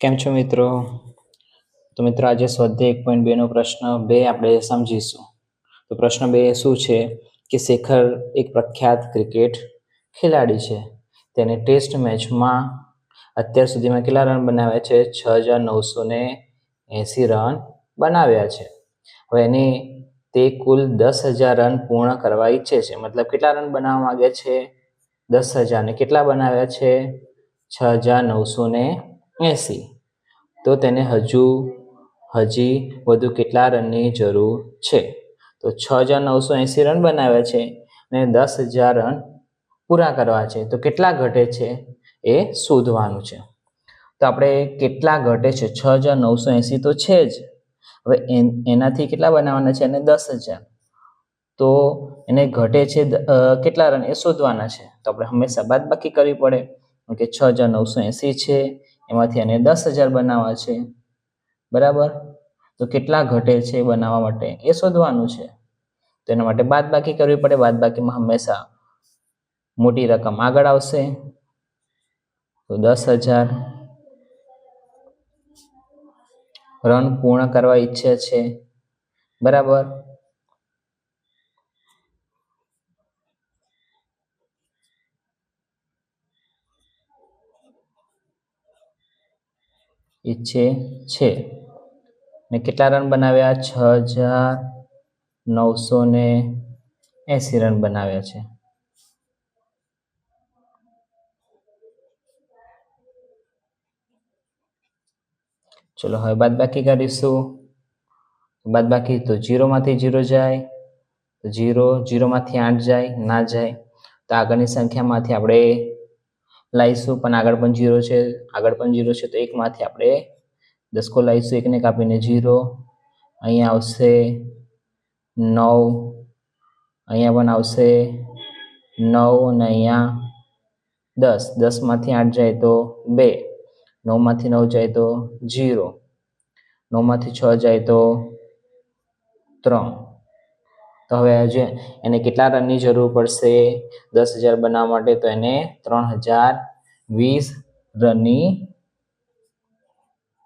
કેમ છો મિત્રો? તો મિત્રો આજે સ્વાધ્યાય એક પોઈન્ટ બેનો પ્રશ્ન બે આપણે સમજીશું. તો પ્રશ્ન બે શું છે? કે શેખર એક પ્રખ્યાત ક્રિકેટ ખેલાડી છે. તેને ટેસ્ટ મેચમાં અત્યાર સુધીમાં કેટલા રન બનાવ્યા છે? છ હજાર નવસો ને એંસી રન બનાવ્યા છે. હવે એની તે કુલ દસ હજાર રન પૂર્ણ કરવા ઈચ્છે છે. મતલબ કેટલા રન બનાવવા માંગે છે? દસ હજાર. ને કેટલા બનાવ્યા છે? છ હજાર નવસો ને એંસી. તો તેને હજુ, હજી વધુ કેટલા રનની જરૂર છે? તો છ હજાર નવસો એંસી રન બનાવ્યા છે અને દસ હજાર રન પૂરા કરવા છે. તો કેટલા ઘટે છે એ શોધવાનું છે. તો આપણે કેટલા ઘટે છે? છ હજાર નવસો એંસી તો છે જ. હવે એન- એનાથી કેટલા બનાવવાના છે? અને દસ હજાર. તો એને ઘટે છે કેટલા રન એ શોધવાના છે? તો આપણે હંમેશા બાદબાકી કરવી પડે. કે છ હજાર નવસો એંસી છે એમાંથી એને દસ હજાર બનાવવા છે. બરાબર? તો કેટલા ઘટે છે બનાવવા માટે? એ શોધવાનું છે. તો એના માટે બાદબાકી કરવી પડે. બાદબાકીમાં હંમેશા મોટી રકમ આગળ આવશે. તો દસ હજાર રન પૂર્ણ કરવા ઈચ્છે છે. બરાબર? ઈચ્છે છે. ને કેટલા રન બનાવ્યા? છ હજાર નવસો ને એંસી રન બનાવ્યા છે. ચલો, હવે બાદબાકી કરીશું. બાદબાકી તો જીરોમાંથી જીરો જાય, તો જીરો, જીરોમાંથી આઠ જાય, ના જાય. તો આગળની સંખ્યામાંથી આપણે લાવીશું, પણ આગળ પણ જીરો છે. આગળ પણ જીરો છે, તો એકમાંથી આપણે દસકો લાવીશું, એકને કાપીને જીરો અહીંયા આવશે નવ. અહીંયા પણ આવશે નવ અને અહીંયા દસ. દસમાંથી આઠ જાય તો બે. નવમાંથી નવ જાય તો જીરો નવમાંથી છ જાય તો ત્રણ. તો હવે જે એને કેટલા રનની જરૂર પડશે? દસ હજાર બનાવવા માટે તો એને ત્રણ હજાર વીસ રનની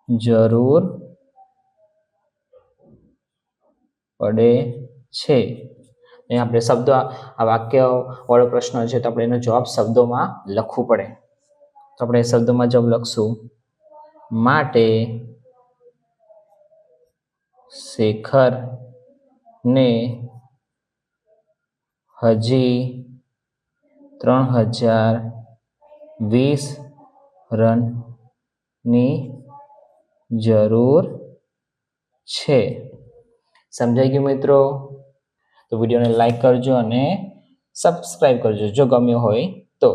જરૂર પડે છે. અહીં આપણે શબ્દો, આ વાક્ય વાળો પ્રશ્ન છે તો આપણે એનો જવાબ શબ્દોમાં લખવું પડે. તો આપણે એ શબ્દોમાં જવાબ લખશું. માટે શેખર ને હજી ત્રણ હજાર વીસ રનની જરૂર છે. સમજાઈ ગયું મિત્રો? તો વિડીયોને લાઈક કરજો અને સબસ્ક્રાઈબ કરજો જો ગમ્યો હોય તો.